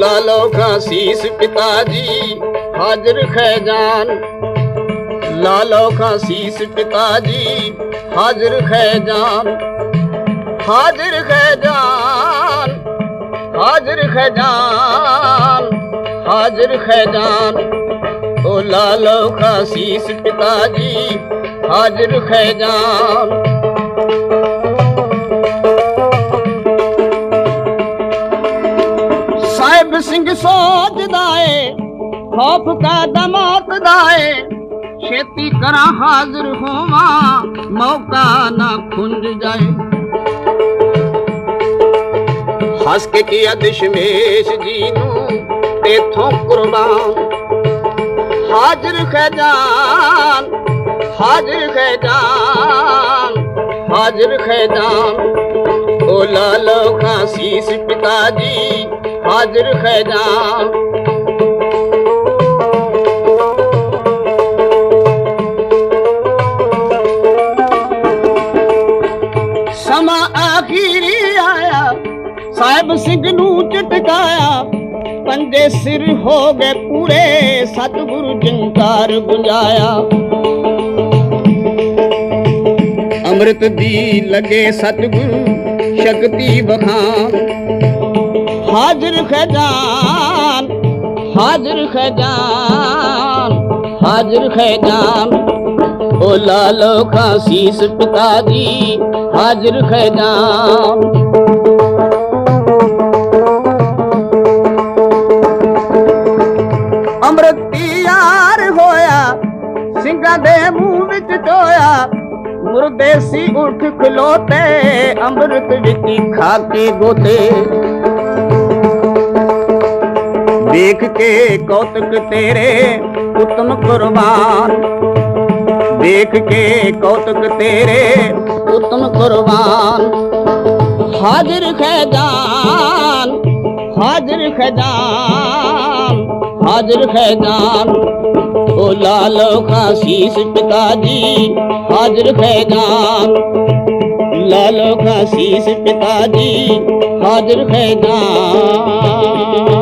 लालो शीस पिताजी हाजिर खैजान ਲਾ ਲਓ ਖਾਸੀਸ ਟਿਕਾ ਜੀ। ਹਾਜ਼ਰ ਹੈ ਜਾਨ, ਹਾਜ਼ਰ ਹੈ ਜਾਨ, ਹਾਜ਼ਰ ਹੈ ਜਾਨ, ਹਾਜ਼ਰ ਹੈ ਜਾਨ। ਓ ਲਾ ਲਓ ਖਾਸੀਸ ਟਿਕਾ ਜੀ, ਹਾਜ਼ਰ ਹੈ ਜਾਨ। ਸਿੰਘ ਸੋਚਦਾ ਏ, ਖੌਫ ਕਾ ਦਮਾਤ ਦਾ ਏ। ਛੇਤੀ ਕਰਾਂ ਹਾਜ਼ਰ ਹੋਵਾਂ, ਮੌਕਾ ਨਾ ਖੁੰਝ ਜਾਏ। ਹੱਸ ਕੇ ਕੀਆ ਦਸ਼ਮੇਸ਼ ਜੀ ਨੂੰ ਤੇਥੋਂ ਕੁਰਬਾਨ। ਹਾਜ਼ਰ ਖੈਦਾਨ ਹਾਜ਼ਰ ਖੈਦਾਨ ਹਾਜ਼ਰ ਖੈਦਾਨ ਓ ਲਾਲੋ ਖਾਸੀਸ ਪਿਤਾ ਜੀ, ਹਾਜ਼ਰ ਖੈਦਾਨ ਆਖੀਰੀ ਆਇਆ। ਸਾਹਿਬ ਸਿੰਘ ਨੂੰ ਚਟਕਾਇਆ। ਪੰਜੇ ਸਿਰ ਹੋ ਗਏ ਪੂਰੇ। ਸਤਿਗੁਰੂ ਜੰਕਾਰ ਗੁੰਜਾਇਆ ਅੰਮ੍ਰਿਤ ਦੀ ਲਗੇ ਸਤਿਗੁਰੂ ਸ਼ਕਤੀ ਬਖਾਨ ਹਾਜ਼ਰ ਖਜ਼ਾਨ ਹਾਜ਼ਰ ਖਜ਼ਾਨ ਹਾਜ਼ਰ ਖਜ਼ਾਨ ਓ ਲਾਲੋ ਕਾ ਸੀਸ ਪਿਤਾ ਜੀ ਹਾਜ਼ਰ ਖਜ਼ਾਨ ਅੰਮ੍ਰਿਤ ਯਾਰ ਹੋਇਆ ਸਿੰਘਾਂ ਦੇ ਮੂੰਹ ਵਿੱਚ ਟੋਇਆ ਮੁਰਦੇ ਸੀ ਉੱਠ ਖਲੋਤੇ ਅੰਮ੍ਰਿਤ ਵਿੱਚ ਖਾ ਕੇ ਗੋਤੇ ਦੇਖ ਕੇ ਕੌਤਕ ਤੇਰੇ ਉਤਮ ਕੁਰਬਾਨ देख के कौतुक तेरे उत्तम कुर्बान। हाजिर खैदान हाजिर खैदान हाजिर खैदान ओ लालो खासीस पिताजी, हाजिर खैदान लालो खासी पिताजी, हाजिर खैदान